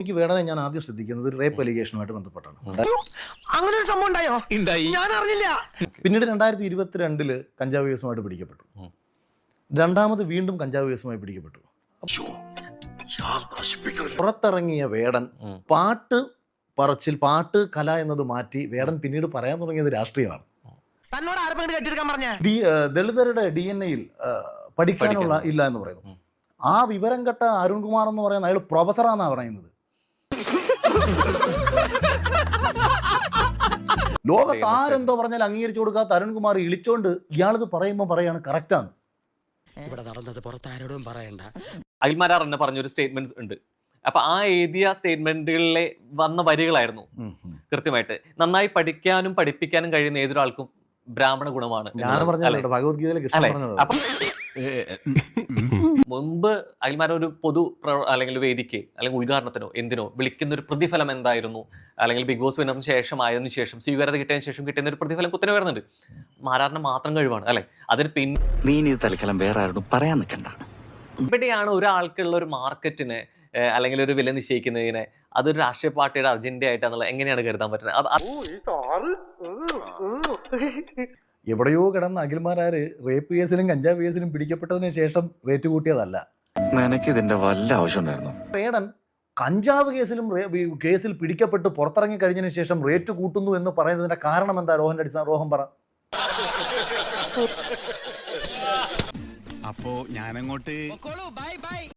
എനിക്ക് വേടനെ ഞാൻ ആദ്യം ശ്രദ്ധിക്കുന്നത് ഒരു റേപ്പ് അലിഗേഷനുമായിട്ട് ബന്ധപ്പെട്ടാണ്. അങ്ങനെ ഒരു സംഭവം ഉണ്ടായോ? ഉണ്ടായി. ഞാൻ അറിഞ്ഞില്ല. പിന്നീട് രണ്ടായിരത്തി ഇരുപത്തിരണ്ടിൽ കഞ്ചാവ് കേസുമായിട്ട് പിടിക്കപ്പെട്ടു. രണ്ടാമത് വീണ്ടും കഞ്ചാവ് കേസുമായി പിടിക്കപ്പെട്ടു. പുറത്തിറങ്ങിയ വേടൻ പാട്ട് പറച്ചിൽ പാട്ട് കല എന്നത് മാറ്റി വേടൻ പിന്നീട് പറയാൻ തുടങ്ങിയത് രാഷ്ട്രീയമാണ്. ദളിതരുടെ ഡി എൻ എയിൽ പഠിക്കാനുള്ള ഇല്ല എന്ന് പറയുന്നു. ആ വിവരം കെട്ട അരുൺകുമാർ എന്ന് പറയുന്ന അയാൾ പ്രൊഫസറാന്നാ പറയുന്നത്. ലോകത്ത് ആരെന്തോ പറഞ്ഞാൽ അംഗീകരിച്ചു കൊടുക്കാത്ത അരുൺകുമാർ ഇളിച്ചോണ്ട് ഇയാളിത് പറയുമ്പോൾ പറയാണ് കറക്റ്റാണ് ഇവിടെ നടന്നത് പുറത്താരോടും പറയണ്ട. അഖിൽമാരാർ എന്നെ പറഞ്ഞൊരു സ്റ്റേറ്റ്മെന്റ് ഉണ്ട്. അപ്പൊ ആ എഴുതിയ സ്റ്റേറ്റ്മെന്റുകളിലെ വന്ന വരികളായിരുന്നു. കൃത്യമായിട്ട് നന്നായി പഠിക്കാനും പഠിപ്പിക്കാനും കഴിയുന്ന ഏതൊരാൾക്കും ബ്രാഹ്മണ ഗുണമാണ് ഞാൻ പറഞ്ഞത്. അപ്പൊ മുമ്പ് അഖിൽമാരെ ഒരു പൊതു പ്ര- അല്ലെങ്കിൽ വേദിക്ക് അല്ലെങ്കിൽ ഉദ്ഘാടനത്തിനോ എന്തിനോ വിളിക്കുന്ന ഒരു പ്രതിഫലം എന്തായിരുന്നു? അല്ലെങ്കിൽ ബിഗ് ബോസ് വിന്നറിന് ശേഷം ആയതിനു ശേഷം സ്വീകാര്യത കിട്ടിയതിനു ശേഷം കിട്ടുന്ന ഒരു പ്രതിഫലം കുത്തനെ വരുന്നുണ്ട്. മാരാറിന് മാത്രം കഴിവാണ് അല്ലെ? അതിന് പിന്നെ നീ ഇത് തൽക്കാലം വേറെ ആരോടും പറയാൻ നിൽക്കണ്ട. ഇവിടെയാണ് ഒരാൾക്കുള്ള ഒരു മാർക്കറ്റിനെ അല്ലെങ്കിൽ ഒരു വില നിശ്ചയിക്കുന്നതിനെ അതൊരു രാഷ്ട്രീയ പാർട്ടിയുടെ അജണ്ട ആയിട്ടാണെന്നുള്ള എങ്ങനെയാണ് കരുതാൻ പറ്റുന്നത്? എവിടെയോ കിടന്ന അഖിൽമാരാര് റേപ്പ് കേസിലും കഞ്ചാവ് കേസിലും പിടിക്കപ്പെട്ടതിന് ശേഷം റേറ്റ് കൂട്ടിയതല്ല. നിനക്കിതിന്റെ വല്ല ആവശ്യമുണ്ടായിരുന്നു? പേടൻ കഞ്ചാവ് കേസിലും കേസിൽ പിടിക്കപ്പെട്ട് പുറത്തിറങ്ങി കഴിഞ്ഞതിന് ശേഷം റേറ്റ് കൂട്ടുന്നു എന്ന് പറയുന്നതിന്റെ കാരണം എന്താ? രോഹന്റെ അടിസ്ഥാന രോഹൻ പറ. അപ്പോ ഞാനങ്ങോട്ട് ബൈ ബൈ